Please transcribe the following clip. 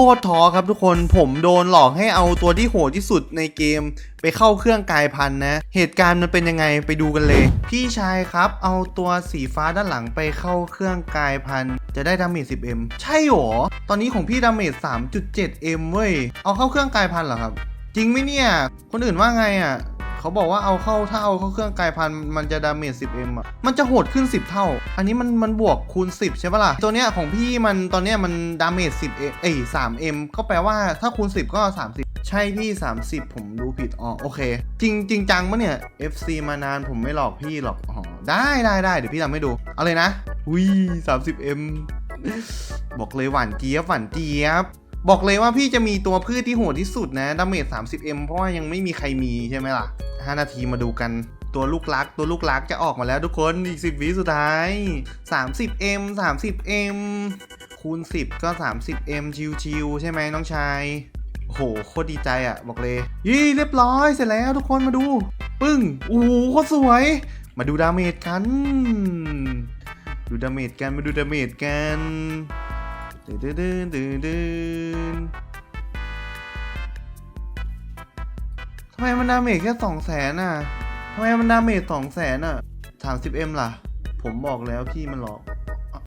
คตรท้อครับทุกคนผมโดนหลอกให้เอาตัวที่โหดที่สุดในเกม ไปเข้าเครื่องกายพันนะ เหตุการณ์มันเป็นยังไงไปดูกันเลย พี่ชายครับ เอาตัวสีฟ้าด้านหลังไปเข้าเครื่องกายพัน จะได้ดาเมจ 10m ใช่หรอ ตอนนี้ของพี่ดาเมจ 3.7m เว้ย เอาเข้าเครื่องกายพันเหรอครับ จริงไหมเนี่ย คนอื่นว่าไงอะ เขาบอกว่าเอาเข้าถ้าเอาเข้าเครื่องกายพันมันจะดาเมจ 10m อะ มันจะโหดขึ้น 10 เท่า อันนี้มันมันบวกคูณ 10 ใช่ปะล่ะ ตัวเนี้ยของพี่มันตอนเนี้ยมันดาเมจ 10เอ้ย 3m ก็แปลว่าถ้าคูณ 10 ก็ 30 ใช่พี่ 30 ผมดูผิด อ๋อ โอเค จริงจริงจังปะเนี่ย FC มานานผมไม่หลอกพี่หรอก อ๋อ ได้ได้ได้เดี๋ยวพี่ทำให้ดู เอาเลยนะอุ้ย 30m บอกเลยหวานเจี๊ยบหวานเจี๊ยบ บอกเลยว่าพี่จะมีตัวพืชที่โหดที่สุดนะดาเมจ 30m เพราะว่ายังไม่มีใครมีใช่ไหมล่ะ 5 นาทีมาดูกันตัวลูกรักตัวลูกรักจะออกมาแล้วทุกคนอีก10วิสุดท้าย 30m 30m คูณ 10 ก็ 30m ชิวๆใช่ไหมน้องชายโอ้โหโคตรดีใจอะ่ะ บอกเลย ยี่เรียบร้อยเสร็จแล้วทุกคนมาดู ปึ้งโอ้โหโคตรสวย มาดูดาเมจกัน ดูดาเมจกัน มาดูดาเมจกัน ดืนดืนดืนดืนทำไมมันดาเมจแค่สองแสนอะทำไมมันดาเมจสองแสนอะสามสิบเอ็มล่ะ ผมบอกแล้วพี่มันหลอก